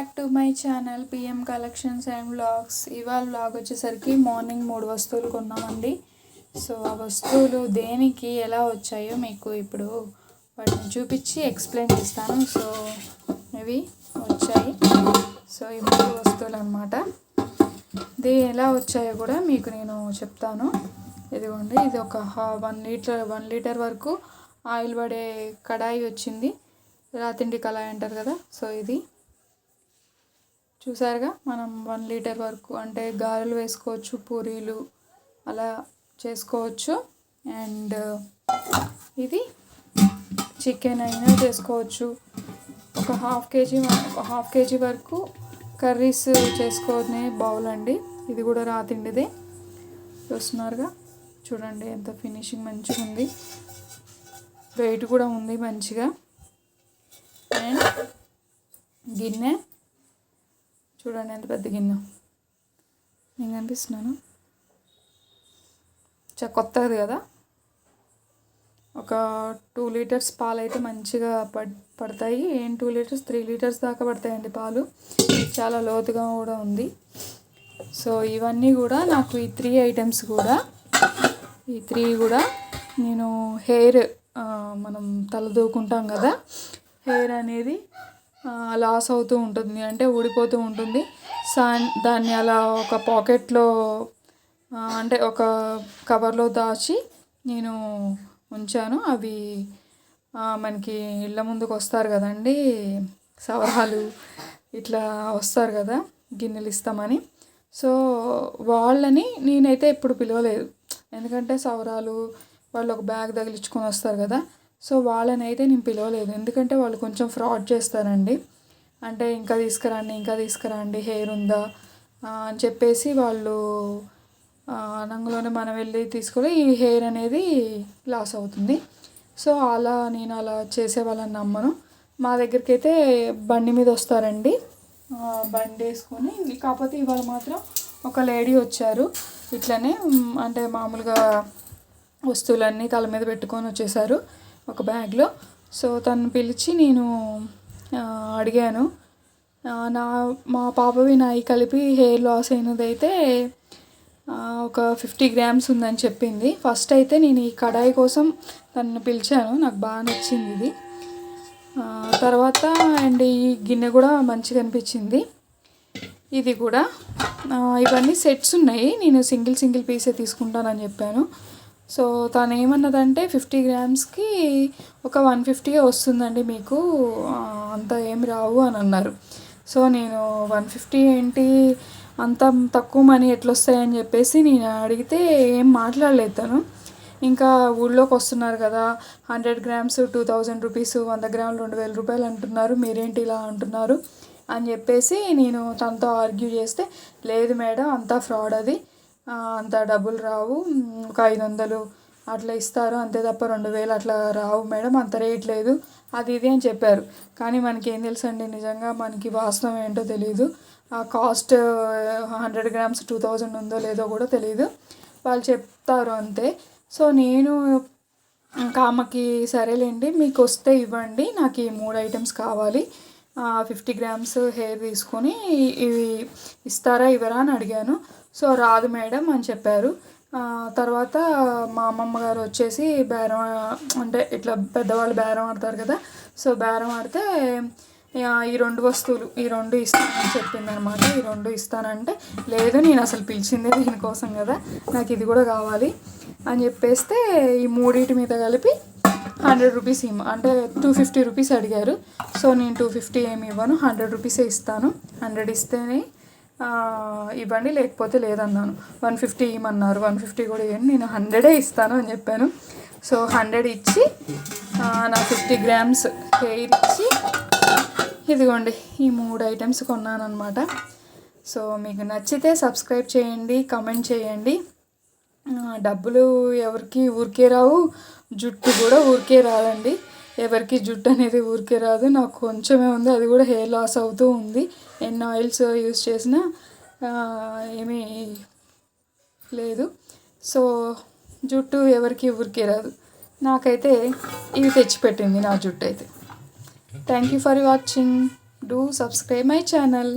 Back to my channel PM collections and vlogs. ఇవాళ vlog వచ్చేసరికి morning మూడు వస్తువులు కొన్నామండి. సో ఆ వస్తువులు దేనికి ఎలా వచ్చాయో మీకు ఇప్పుడు వాటిని చూపించి ఎక్స్ప్లెయిన్ చేస్తాను. సో ఇవి వచ్చాయి. సో ఈ మూడు వస్తువులు అనమాట ఇది ఎలా వచ్చాయో కూడా మీకు నేను చెప్తాను. ఇదిగోండి ఇది ఒక వన్ లీటర్ వన్ లీటర్ వరకు ఆయిల్ పడే కడాయి వచ్చింది. రాతిండి కళాయి అంటారు కదా సో ఇది. చూసారుగా? మనం వన్ లీటర్ వరకు అంటే గారెలు వేసుకోవచ్చు పూరీలు అలా చేసుకోవచ్చు. అండ్ ఇది చికెన్ అయినా చేసుకోవచ్చు. ఒక హాఫ్ కేజీ ఒక హాఫ్ కేజీ వరకు కర్రీస్ చేసుకునే బౌల్ అండి. ఇది కూడా రాతిండిదే చూస్తున్నారుగా? చూడండి ఎంత ఫినిషింగ్ మంచిగా ఉంది. వెయిట్ కూడా ఉంది మంచిగా. అండ్ గిన్నె. చూడండి ఎంత పెద్ద గిన్నె. నేను కనిపిస్తున్నాను. చాలా కొత్తది కదా? ఒక టూ లీటర్స్ పాలు అయితే మంచిగా పడ్ పడతాయి. ఏం టూ లీటర్స్ త్రీ లీటర్స్ దాకా పడతాయండి పాలు. చాలా లోతుగా కూడా ఉంది. సో ఇవన్నీ కూడా నాకు ఈ త్రీ ఐటమ్స్ కూడా ఈ త్రీ కూడా నేను హెయిర్ మనం తలదూకుంటాం కదా? హెయిర్ అనేది లాస్ అవుతూ ఉంటుంది అంటే ఊడిపోతూ ఉంటుంది. సా దాన్ని అలా ఒక పాకెట్లో అంటే ఒక కవర్లో దాచి నేను ఉంచాను. అవి మనకి ఇళ్ళ ముందుకు వస్తారు కదండి సవరాలు ఇట్లా వస్తారు కదా గిన్నెలు ఇస్తామని. సో వాళ్ళని నేనైతే ఎప్పుడు పిలవలేదు. ఎందుకంటే సవరాలు వాళ్ళు ఒక బ్యాగ్ తగిలించుకొని వస్తారు కదా సో వాళ్ళని అయితే నేను పిలవలేదు. ఎందుకంటే వాళ్ళు కొంచెం ఫ్రాడ్ చేస్తారండి. అంటే ఇంకా తీసుకురండి ఇంకా తీసుకురండి హెయిర్ ఉందా? అని చెప్పేసి వాళ్ళు అనంగలోనే మనం వెళ్ళి తీసుకొని ఈ హెయిర్ అనేది లాస్ అవుతుంది. సో అలా నేను అలా చేసే వాళ్ళని నమ్మను. మా దగ్గరికి అయితే బండి మీద వస్తారండి. బండి వేసుకొని కాకపోతే ఇవాళ మాత్రం ఒక లేడీ వచ్చారు. ఇట్లనే అంటే మామూలుగా వస్తువులన్నీ తల మీద పెట్టుకొని వచ్చేసారు. ఒక బ్యాగ్లో. సో తను పిలిచి నేను అడిగాను. నా మా పాపవి నాయి కలిపి హెయిర్ లాస్ అయినది అయితే ఒక ఫిఫ్టీ గ్రామ్స్ ఉందని చెప్పింది. ఫస్ట్ అయితే నేను ఈ కడాయి కోసం తను పిలిచాను. నాకు బాగా నచ్చింది ఇది. తర్వాత అండ్ ఈ గిన్నె కూడా మంచిగా అనిపించింది. ఇది కూడా. ఇవన్నీ సెట్స్ ఉన్నాయి. నేను సింగిల్ సింగిల్ పీసే తీసుకుంటానని చెప్పాను. సో తను ఏమన్నదంటే ఫిఫ్టీ గ్రామ్స్కి ఒక వన్ ఫిఫ్టీ వస్తుందండి మీకు. అంత ఏం రావు అని అన్నారు సో నేను వన్ ఫిఫ్టీ ఏంటి అంత తక్కువ మనీ ఎట్లొస్తాయని చెప్పేసి నేను అడిగితే ఏం మాట్లాడలేదు తను. ఇంకా ఊళ్ళోకి వస్తున్నారు కదా hundred grams two thousand rupees వంద గ్రాములు రెండు వేల రూపాయలు అంటున్నారు మీరేంటి ఇలా అంటున్నారు? అని చెప్పేసి నేను తనతో ఆర్గ్యూ చేస్తే లేదు మేడం అంతా ఫ్రాడ్ అది. అంత డబ్బులు రావు. ఒక ఐదు వందలు అట్లా ఇస్తారు. అంతే తప్ప రెండు వేలు అట్లా రావు మేడం. అంత రేట్ లేదు. అది ఇది అని చెప్పారు. కానీ మనకి ఏం తెలుసండి? నిజంగా మనకి వాస్తవం ఏంటో తెలియదు ఆ cost hundred grams two thousand ఉందో లేదో కూడా తెలియదు వాళ్ళు చెప్తారు అంతే. సో నేను కామకి సరేలేండి మీకు వస్తే ఇవ్వండి. నాకు ఈ మూడు ఐటమ్స్ కావాలి. ఫిఫ్టీ గ్రామ్స్ హెయిర్ తీసుకొని ఇవి ఇస్తారా ఇవ్వరా అని అడిగాను. సో రాదు మేడం అని చెప్పారు. తర్వాత మా అమ్మమ్మ గారు వచ్చేసి బేరం అంటే ఇట్లా పెద్దవాళ్ళు బేరం ఆడతారు కదా సో బేరం ఆడితే ఈ రెండు వస్తువులు ఈ రెండు ఇస్తానని చెప్పింది అనమాట ఈ రెండు ఇస్తానంటే లేదు నేను అసలు పిలిచిందే దీనికోసం కదా నాకు ఇది కూడా కావాలి అని చెప్పేస్తే ఈ మూడింటి మీద కలిపి హండ్రెడ్ రూపీస్ ఇమ్మ అంటే టూ ఫిఫ్టీ రూపీస్ అడిగారు. సో నేను టూ ఫిఫ్టీ ఏమి ఇవ్వను హండ్రెడ్ రూపీసే ఇస్తాను. హండ్రెడ్ ఇస్తేనే ఇవ్వండి లేకపోతే లేదన్నాను. వన్ ఫిఫ్టీ ఇవ్వమన్నారు. వన్ ఫిఫ్టీ కూడా ఇవ్వండి. నేను హండ్రెడే ఇస్తాను అని చెప్పాను. సో హండ్రెడ్ ఇచ్చి నా ఫిఫ్టీ గ్రామ్స్ హెయిర్ ఇచ్చి ఇదిగోండి ఈ మూడు ఐటమ్స్ కొన్నాను అనమాట సో మీకు నచ్చితే సబ్స్క్రైబ్ చేయండి కమెంట్ చేయండి. డబ్బులు ఎవరికి ఊరికే రావు జుట్టు కూడా ఊరికే రాదండి. ఎవరికి జుట్టు అనేది ఊరికే రాదు. నాకు కొంచెమే ఉంది. అది కూడా హెయిర్ లాస్ అవుతూ ఉంది. ఎన్ని ఆయిల్స్ యూస్ చేసినా ఏమీ లేదు. సో జుట్టు ఎవరికి ఊరికే రాదు. నాకైతే ఇవి తెచ్చిపెట్టింది నా జుట్టు అయితే. Thank you for watching do subscribe my channel